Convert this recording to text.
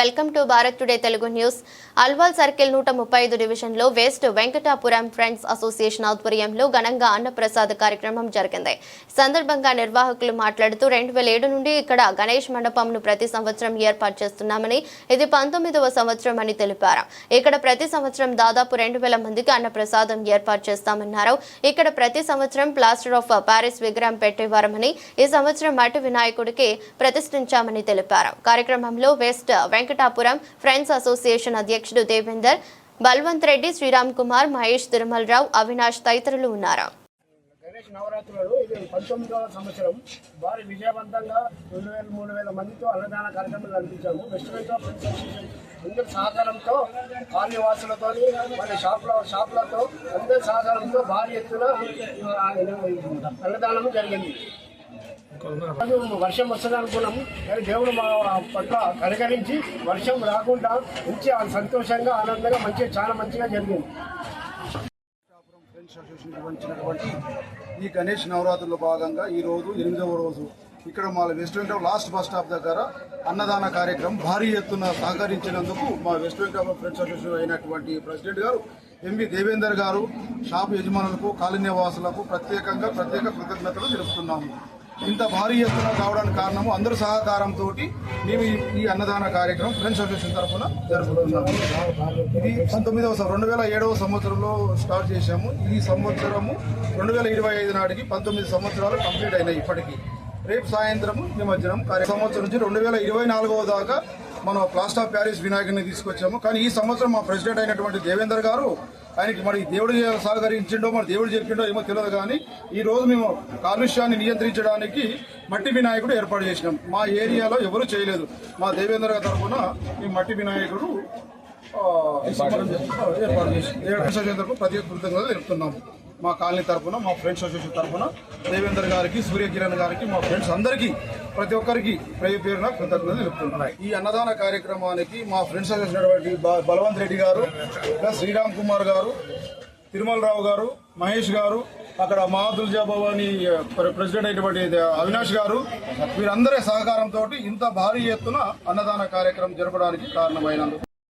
Welcome to Bharat today Telugu news. Alwal circle నూట ముప్పై ఐదు డివిజన్లో వెస్ట్ వెంకటాపురం ఫ్రెండ్స్ అసోసియేషన్ ఆధ్వర్యంలో ఘనంగా అన్నప్రసాద కార్యక్రమం జరిగింది. సందర్భంగా నిర్వాహకులు మాట్లాడుతూ రెండు వేల ఏడు నుండి ఇక్కడ గణేష్ మండపంను ప్రతి సంవత్సరం ఏర్పాటు చేస్తున్నామని ఇది పంతొమ్మిదవ సంవత్సరం అని తెలిపారు. ఇక్కడ ప్రతి సంవత్సరం దాదాపు రెండు వేల మందికి అన్నప్రసాదం ఏర్పాటు చేస్తామన్నారు. ఇక్కడ ప్రతి సంవత్సరం ప్లాస్టర్ ఆఫ్ ప్యారిస్ విగ్రహం పెట్టేవారమని ఈ సంవత్సరం మట్టి వినాయకుడికి ప్రతిష్ఠించామని తెలిపారు. కార్యక్రమంలో వెస్ట్ వెంకటాపురం ఫ్రెండ్స్ అసోసియేషన్ అధ్యక్షుడు దేవేందర్ బల్వంత్ రెడ్డి శ్రీరామ్ కుమార్ మహేష్ తిరుమలరావు అవినాష్ తదితరులు ఉన్నారు. గణేష్ నవరాత్రులు ఇది పంతొమ్మిదవ సంవత్సరం. భారీ విజయవంతంగా రెండు వేల మూడు వేల మందితో అన్నదాన కార్యక్రమాలు నడిపించాము. వెస్ట్ బెంగాల్ ఫ్రెండ్స్ అసోసియేషన్ అందరి సహకారంతో కాలనీవాసులతో మన షాపుల షాపులతో అందరి సహకారంతో భారీ ఎత్తున అన్నదానం జరిగింది. వర్షం వస్తుంది అనుకున్నాం. కానీ దేవుడు మా పట్ల కనికరించి వర్షం రాకుండా మంచి సంతోషంగా ఆనందంగా మంచిగా చాలా మంచిగా జరిగింది. ఫ్రెండ్స్ అసోసియేషన్ నిర్వహించినటువంటి ఈ గణేష్ నవరాత్రుల్లో భాగంగా ఈ రోజు ఎనిమిదవ రోజు ఇక్కడ మా west Venkata last bus stop దగ్గర అన్నదాన కార్యక్రమం భారీ ఎత్తున సహకరించినందుకు మా వెస్ట్ వెంకట ఫ్రెండ్స్ అసోసియేషన్ అయినటువంటి ప్రెసిడెంట్ గారు ఎంవి దేవేందర్ గారు షాప్ యజమానులకు కాలనీ వాసులకు ప్రత్యేకంగా ప్రత్యేక కృతజ్ఞతలు తెలుపుతున్నాము. ఇంత భారీ ఎత్తున కావడానికి కారణము అందరి సహకారంతో మేము ఈ- ఈ అన్నదాన కార్యక్రమం ఫ్రెండ్స్ అసోసియేషన్ తరఫున జరుపుకుంటున్నాము. ఇది పంతొమ్మిదవ రెండు వేల ఏడవ సంవత్సరంలో స్టార్ట్ చేశాము. ఈ సంవత్సరము రెండు వేల ఇరవై ఐదు నాటికి పంతొమ్మిది సంవత్సరాలు కంప్లీట్ అయినాయి ఇప్పటికీ. రేపు సాయంత్రం నిమజ్జనం కార్య సంవత్సరం నుంచి రెండు వేల ఇరవై నాలుగవ దాకా మనం ప్లాస్టర్ ఆఫ్ ప్యారిస్ వినాయకుని తీసుకొచ్చాము. కానీ ఈ సంవత్సరం మా ప్రెసిడెంట్ అయినటువంటి దేవేందర్ గారు ఆయనకి మరి దేవుడు సహకరించిండో మరి దేవుడు చెప్పిండో ఏమో తెలియదు కానీ ఈ రోజు మేము కాలుష్యాన్ని నియంత్రించడానికి మట్టి వినాయకుడు ఏర్పాటు చేసినాం. మా ఏరియాలో ఎవరు చేయలేదు. మా దేవేందర్ గారి తరఫున ఈ మట్టి వినాయకుడు ఏర్పాటు చేసి దేవేంద్ర అసోసియేషన్ ప్రత్యేక కృతజ్ఞతలు తెలుపుతున్నాము. మా కాలనీ తరఫున మా ఫ్రెండ్స్ అసోసియేషన్ తరఫున దేవేందర్ గారికి సూర్యకిరణ్ గారికి మా ఫ్రెండ్స్ అందరికీ ప్రతి ఒక్కరికి పేరు పేరున కృతజ్ఞతలు తెలుపుతున్నాయి ఈ అన్నదాన కార్యక్రమానికి మా ఫ్రెండ్స్ చేసినటువంటి బలవంత్ రెడ్డి గారు ప్లస్ శ్రీరామ్ కుమార్ గారు తిరుమలరావు గారు మహేష్ గారు అక్కడ మహాదుల్జా భవాని ప్రెసిడెంట్ అయినటువంటి అవినాష్ గారు వీరందరి సహకారంతో ఇంత భారీ ఎత్తున అన్నదాన కార్యక్రమం జరపడానికి కారణమైనందుకు